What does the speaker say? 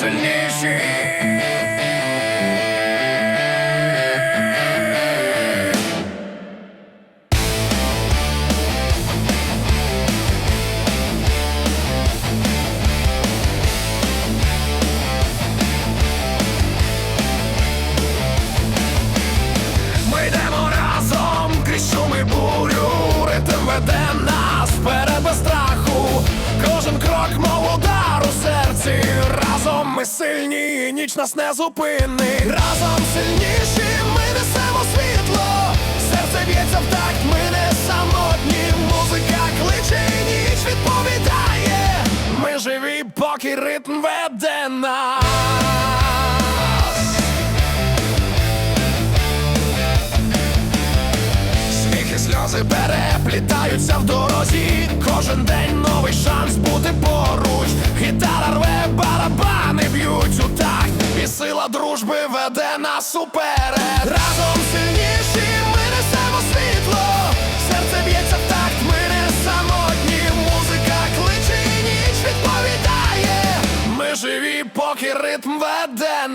сильніші. Ми йдемо разом крізь шум бурю, ритм веде нас Ми сильні, ніч нас не зупинить. Разом сильніші, ми несемо світло. Серце б'ється в такт, ми не самотні. Музика кличе, ніч відповідає. Ми живі, поки ритм веде нас. Сміх і сльози переплітаються в дорозі. Кожен день новий шанс бути поруч. Гітара рве, б'ють у так, І сила дружби веде нас уперед. Разом сильніші, ми несемо світло. Серце б'ється в такт, ми не самотні. Музика кличе і ніч відповідає. Ми живі, поки ритм веде